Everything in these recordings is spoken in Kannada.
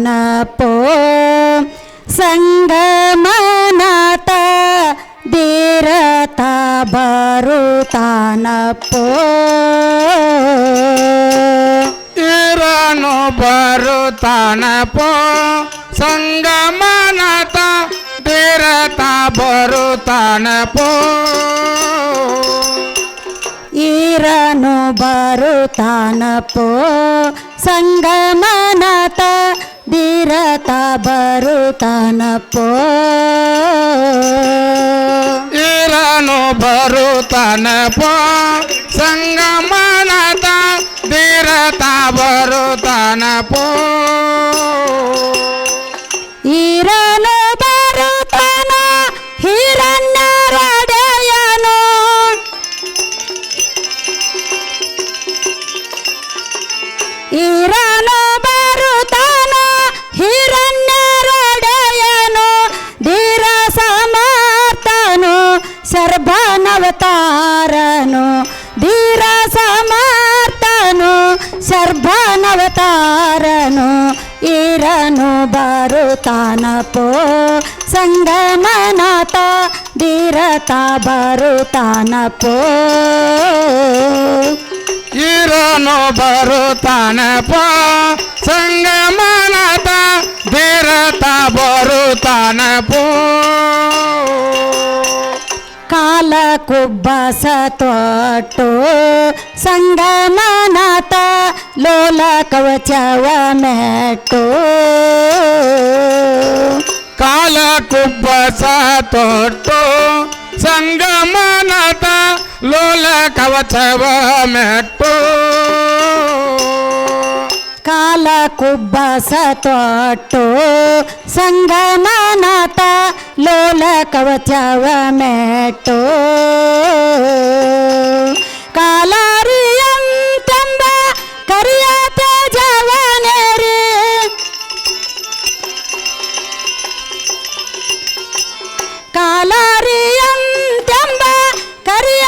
ಬರುತ್ತಾನಪ್ಪೋ ಸಂಗಮನಾಥ ಧೀರತ ಬರುತ್ತಾನಪ್ಪೋ ಇರನು ಬರುತ್ತಾನಪೋ ಸಂಗಮನತ ತೀರತ ಬರುತ್ತಾನಪೋ ಈರನು ಬರುತ್ತಾನಪ್ಪೋ ಸಂಗಮನಾಥ ಧೀರತ ಬರುತ್ತಾನಪ್ಪೋ ಇರನು ಬರುತ್ತಾನಪ್ಪೋ ಸಂಗಮನತ ತೀರತ ಬರುತ್ತಾನಪೋ ಈರನು ಬರುತ್ತಾನಪೋ ಸಂಗಮನಾಥ ಧೀರತ ಬರುತ್ತಾನಪೋ ಇರನು ಬರುತ್ತಾನಪೋ ಸಂಗಮನಾಥ ಧೀರತ ಬರುತ್ತಾನಪೋ ಕಾಲ ಕುಬ್ಬಸ ತೊಟ್ಟು ಸಂಗಮನಾಥ लोला कवचावा मॅटो। काला कुंभाचा तोटो संगमनाता लोला कवचावा मॅटो। काला कुब्बासा तोटो संगमनाता लोला कवचावा मॅटो। कालारी ಕರಿಯ ಜವಾನೇರಿ. ಕಾಲಾರಿಯಂತೆಂಬ ಕರಿಯ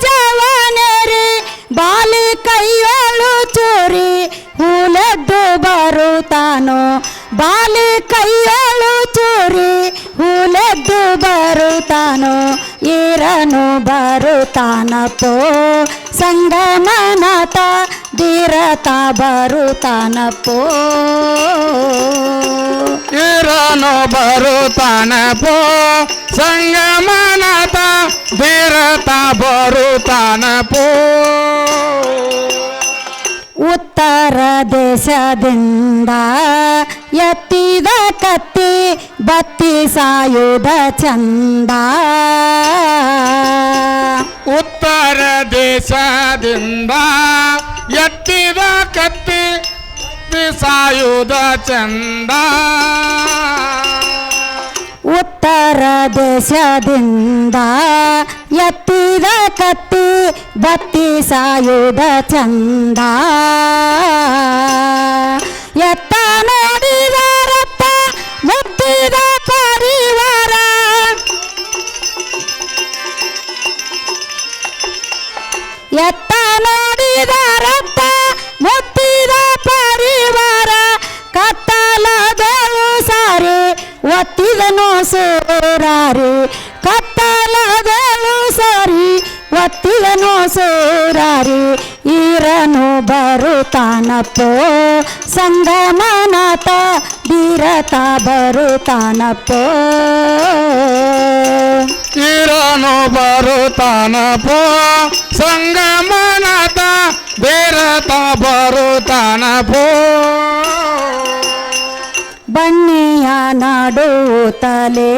ಜವಾನೇರಿ. ಬಾಲಿ ಕೈಯೋಳು ಚೂರಿ ಹೂಲೆದ್ದು ಬರುತ್ತಾನೋ. ಬಾಲಿ ಕೈಯೋಳು ಚೂರಿ ಹೂಲೆದ್ದು ಬರುತ್ತಾನೋ. ಈರನು ಬರುತ್ತಾನಪ್ಪೋ. ಸಂಗಮನಾಥ ಧೀರತ ಬರುತ್ತಾನಪೋ ಇರನು ಬರುತ್ತಾನಪೋ ಸಂಗಮನತ ಧೀರತ ಬರುತ್ತಾನಪೋ ಉತ್ತರ ದೇಶದಿಂದ ಎತ್ತಿದ ಕತ್ತಿ ಬತ್ತಿ ಸಾಯುಧ ಚಂದ. ಉತ್ತರ ದೇಶದಿಂದ ಎತ್ತಿದ ಕತ್ತಿ ಸಾಯುಧ ಚಂದ. ಉತ್ತರ ದೇಶದಿಂದ ಎತ್ತಿದ ಕತ್ತಿ ಬತ್ತಿ ಸಾಯುಧ ಚಂದ. ಎತ್ತ ಒತ್ತಿದನು ಸೂರಾರಿ ಕತ್ತಲದಳು ಸರಿ. ಒತ್ತಿದನು ಸೂರಾರಿ ಈರನು ಬರುತ್ತಾನಪ್ಪೋ. ಸಂಗಮನಾಥ ಬೀರತ ಬರುತ್ತಾನಪ್ಪೋ. ಈರನು ಬರುತ್ತಾನಪ್ಪೋ. ಸಂಗಮನತ ಬೀರತ ಬರುತ್ತಾನಪ್ಪೋ. ಬನ್ನಿಯ ನಡುತ್ತಲೇ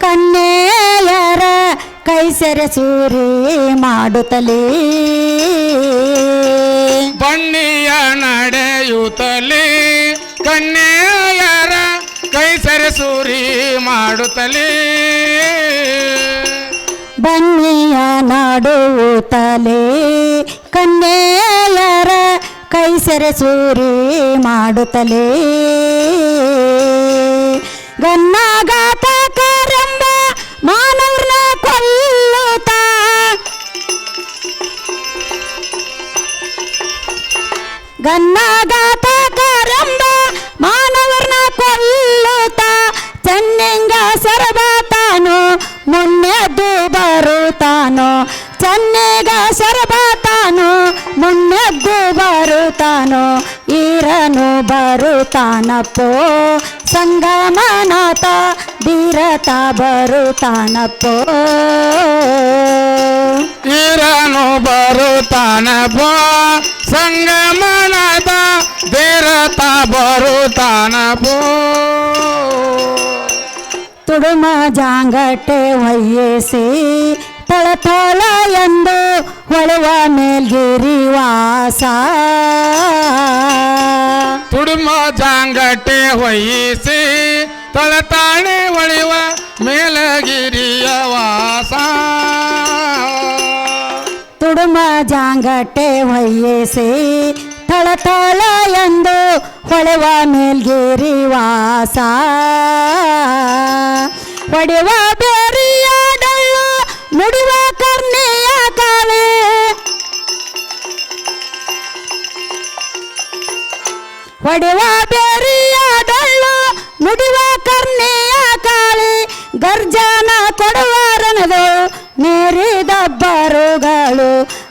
ಕನ್ಯೆಯರ ಕೈಸರ ಸೂರಿ ಮಾಡುತ್ತಲೇ ಬಣ್ಣಿಯ ನಡೆಯುತ್ತಲೇ ಕನ್ಯೆಯರ ಕೈ ಸರಿಸೂರಿ ಮಾಡುತ್ತಲೇ ಬನ್ನಿಯ ನಡುತ್ತಲೇ ಕನ್ಯೆಯರ ಕೈಸರ ಸೂರಿ ಮಾಡುತ್ತಲೇ ಗನ್ನಾಗಾತ ಕಾರಂಬ ಮಾನವ್ರನ್ನ ಕೊಲ್ಲುತ್ತ. ಗನ್ನಾಗಾತ ಕಾರಂಬ ಮಾನವ್ರನ್ನ ಕೊಲ್ಲುತ್ತ. ಚೆನ್ನಿಂಗ ಸರಬಾತಾನು ಮುನ್ನೆದ್ದು ಬರುತ್ತಾನೋ. ಚೆನ್ನಿಗ ಸರಬಾತಾನು ಮುನ್ನೆದ್ದು ಬರುತ್ತಾನೋ. ಈರನು ಬರುತ್ತಾನಪ್ಪೋ ಸಂಗಮನಾಥ ಧೀರತ ಬರುತ್ತಾನಪ್ಪೋ ಈರನು ಬರುತ್ತಾನ ಬೋ ಸಂಗಮನದ ದೇರತ ಬರುತ್ತಾನ ಬೋ ತುಡುಮ ಜಾಂಗಟೆ ಒಯ್ಯಿಸಿ ತಳತಳ ಎಂದು ಹೊಳೆವ ಮೇಲ್ಗಿರಿ ವಾಸ ತುಡುಮ ಜಾಂಗಟೆ ಹೊಯ್ಯಿಸಿ ತಳತಾಳೆ ಒಳಿವ ಮೇಲಗಿರಿಯ ವಾಸ ತುಡುಮ ಜಾಂಗಟೆ ಒಯ್ಯಿಸಿ ತಳತಳ ಎಂದು ಹೊಳೆವ ಮೇಲ್ಗಿರಿ ವಾಸ ಹೊಡೆವ ಬೇರಿಯ ಡಳ್ಳು ನುಡಿವ ಹೊಡೆವ ಬೇರಿಯ ಮುಡಿವಾ ನುಡಿವ ಕರ್ಣಿಯ ಕಾಳಿ, ಗರ್ಜನ ಕೊಡುವ ರಣದು ನೀರಿದಬ್ಬರುಗಳು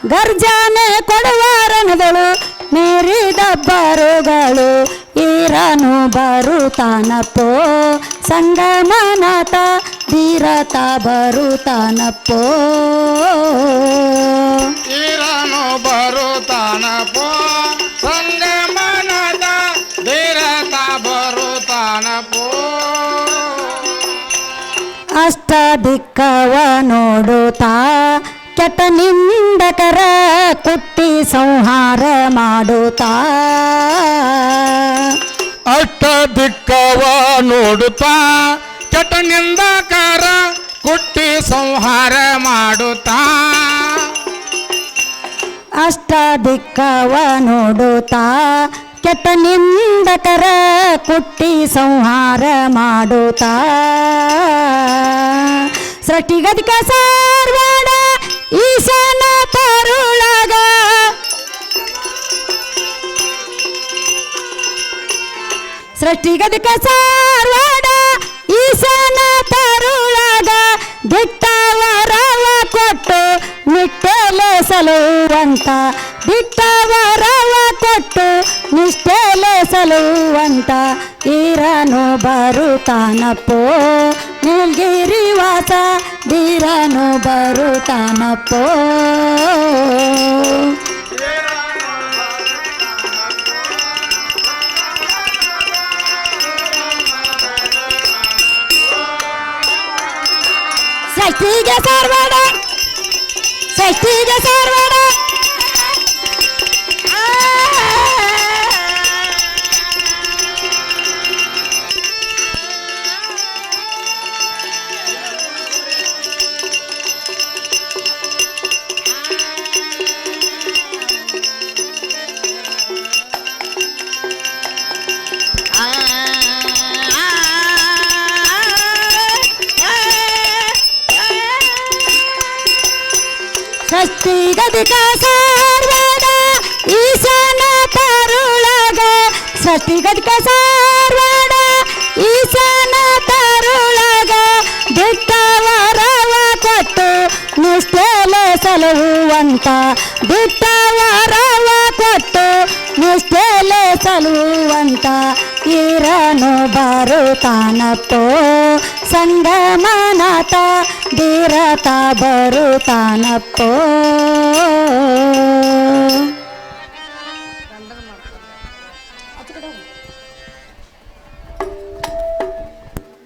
ಗರ್ಜನೆ ಕೊಡುವ ರಣದಳು ನೀರಿದಬ್ಬರುಗಳು ಈರನು ಬರುತ್ತಾನಪ್ಪೋ, ಸಂಗಮನಾಥ ಧೀರತ ಬರುತ್ತಾನಪ್ಪೋ. ಈರನು ಬರುತ್ತಾನ ದಿಕ್ಕವ ನೋಡುತ್ತಾ ಕೆಟ್ಟ ನಿಂದಕರ ಕುಟ್ಟಿ ಸಂಹಾರ ಮಾಡುತ್ತಾ. ಅಷ್ಟ ದಿಕ್ಕವ ನೋಡುತ್ತಾ ಕೆಟ್ಟ ನಿಂದಕರ ಕುಟ್ಟಿ ಸಂಹಾರ ಮಾಡುತ್ತಾ. ಅಷ್ಟ ದಿಕ್ಕವ ನೋಡುತ್ತಾ ಕೆಟ್ಟ ನಿಂದಕರ ಕುಟ್ಟಿ ಸಂಹಾರ ಮಾಡುತ್ತಾ ಸೃಷ್ಟಿಗದಿಕ ಸಾರ್ವಾಡ ಈಶಾನ ತರುಳಗ ಸೃಷ್ಟಿಗದಿಕ ಸಾರ್ವಾಡ ಈಶಾನ ತರುಳಗ ದಿಟ್ಟವರವ ಕೊಟ್ಟು ನಿಟ್ಟೆಲೆ ಸಲುವಂತ ಸಲುವಂತ ಈರನು ಬರುತ್ತಾನಪ್ಪೋ ನೀಲ್ಗಿರಿ ವಾಸ ಧೀರನು ಬರುತ್ತಾನಪ್ಪೋ ಷಷ್ಠಿಗೆ ಸಾರ್ವಾಡ ಷಷ್ಠಿಗೆ ಸಾರ್ವಾಡ ಷಷ್ಠಿಗದಿಕ ಸಾರ್ವಾಡ ಈಶಾನ ತರುಳಗ ಷಷ್ಠಿಗದಿಕ ಸಾರ್ವಾಡ ಈಶಾನ ತರುಳಗ ದಿಟ್ಟವರವ ಕೊಟ್ಟು ನಿಷ್ಠೆಲೆ ಸಲುವಂತ ದಿಟ್ಟವರವ ಕೊಟ್ಟು ನಿಷ್ಠೆಲೆ ಸಲುವಂತ ಈರನು ಬರುತ್ತಾನಪ್ಪೋ ಸಂಗಮನಾಥ ಧೀರತ ಬರುತ್ತಾನಪ್ಪೋ.